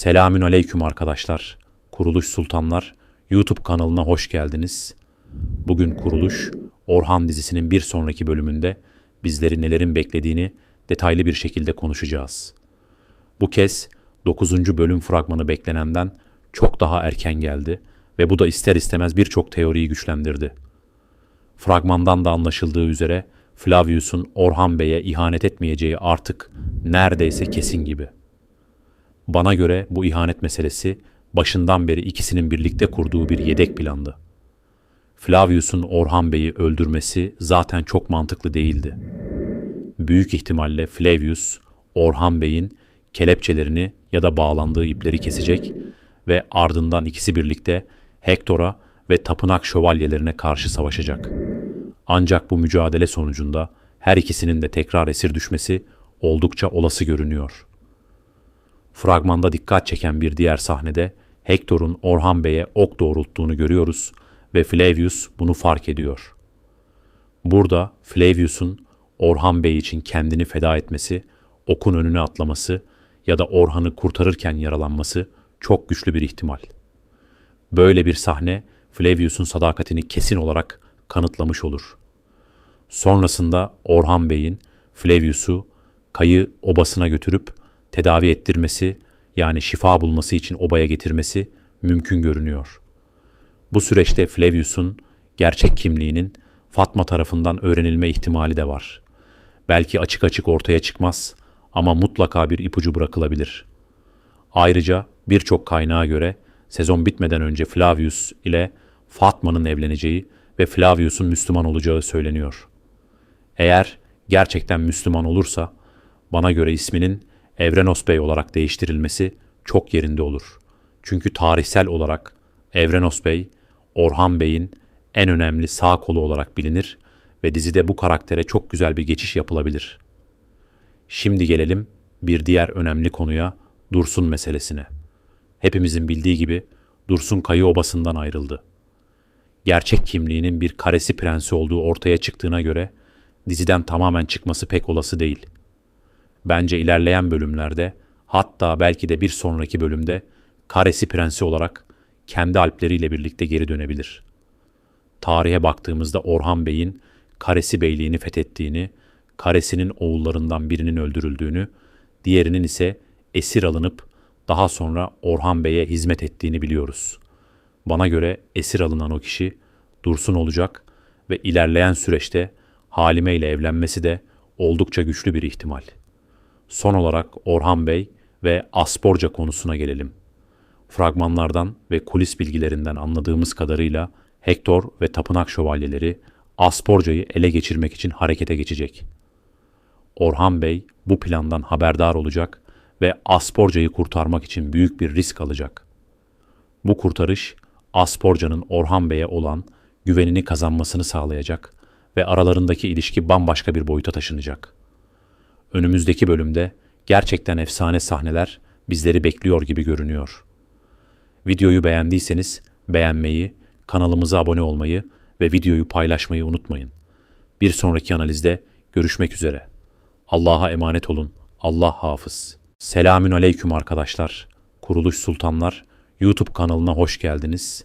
Selamün aleyküm arkadaşlar. Kuruluş Sultanlar YouTube kanalına hoş geldiniz. Bugün Kuruluş Orhan dizisinin bir sonraki bölümünde bizleri nelerin beklediğini detaylı bir şekilde konuşacağız. Bu kez 9. bölüm fragmanı beklenenden çok daha erken geldi ve bu da ister istemez birçok teoriyi güçlendirdi. Fragmandan da anlaşıldığı üzere Flavius'un Orhan Bey'e ihanet etmeyeceği artık neredeyse kesin gibi. Bana göre bu ihanet meselesi başından beri ikisinin birlikte kurduğu bir yedek plandı. Flavius'un Orhan Bey'i öldürmesi zaten çok mantıklı değildi. Büyük ihtimalle Flavius, Orhan Bey'in kelepçelerini ya da bağlandığı ipleri kesecek ve ardından ikisi birlikte Hektor'a ve tapınak şövalyelerine karşı savaşacak. Ancak bu mücadele sonucunda her ikisinin de tekrar esir düşmesi oldukça olası görünüyor. Fragmanda dikkat çeken bir diğer sahnede Hektor'un Orhan Bey'e ok doğrulttuğunu görüyoruz ve Flavius bunu fark ediyor. Burada Flavius'un Orhan Bey için kendini feda etmesi, okun önüne atlaması ya da Orhan'ı kurtarırken yaralanması çok güçlü bir ihtimal. Böyle bir sahne Flavius'un sadakatini kesin olarak kanıtlamış olur. Sonrasında Orhan Bey'in Flavius'u kayı obasına götürüp tedavi ettirmesi yani şifa bulması için obaya getirmesi mümkün görünüyor. Bu süreçte Flavius'un gerçek kimliğinin Fatma tarafından öğrenilme ihtimali de var. Belki açık açık ortaya çıkmaz ama mutlaka bir ipucu bırakılabilir. Ayrıca birçok kaynağa göre sezon bitmeden önce Flavius ile Fatma'nın evleneceği ve Flavius'un Müslüman olacağı söyleniyor. Eğer gerçekten Müslüman olursa bana göre isminin Evrenos Bey olarak değiştirilmesi çok yerinde olur. Çünkü tarihsel olarak Evrenos Bey, Orhan Bey'in en önemli sağ kolu olarak bilinir ve dizide bu karaktere çok güzel bir geçiş yapılabilir. Şimdi gelelim bir diğer önemli konuya Dursun meselesine. Hepimizin bildiği gibi Dursun Kayı Obası'ndan ayrıldı. Gerçek kimliğinin bir karesi prensi olduğu ortaya çıktığına göre diziden tamamen çıkması pek olası değil. Bence ilerleyen bölümlerde hatta belki de bir sonraki bölümde Karesi Prensi olarak kendi alpleriyle birlikte geri dönebilir. Tarihe baktığımızda Orhan Bey'in Karesi Beyliğini fethettiğini, Karesi'nin oğullarından birinin öldürüldüğünü, diğerinin ise esir alınıp daha sonra Orhan Bey'e hizmet ettiğini biliyoruz. Bana göre esir alınan o kişi Dursun olacak ve ilerleyen süreçte Halime ile evlenmesi de oldukça güçlü bir ihtimal. Son olarak Orhan Bey ve Asporca konusuna gelelim. Fragmanlardan ve kulis bilgilerinden anladığımız kadarıyla Hektor ve tapınak şövalyeleri Asporca'yı ele geçirmek için harekete geçecek. Orhan Bey bu plandan haberdar olacak ve Asporca'yı kurtarmak için büyük bir risk alacak. Bu kurtarış Asporca'nın Orhan Bey'e olan güvenini kazanmasını sağlayacak ve aralarındaki ilişki bambaşka bir boyuta taşınacak. Önümüzdeki bölümde gerçekten efsane sahneler bizleri bekliyor gibi görünüyor. Videoyu beğendiyseniz beğenmeyi, kanalımıza abone olmayı ve videoyu paylaşmayı unutmayın. Bir sonraki analizde görüşmek üzere. Allah'a emanet olun. Allah hafız. Selamün aleyküm arkadaşlar. Kuruluş Sultanlar YouTube kanalına hoş geldiniz.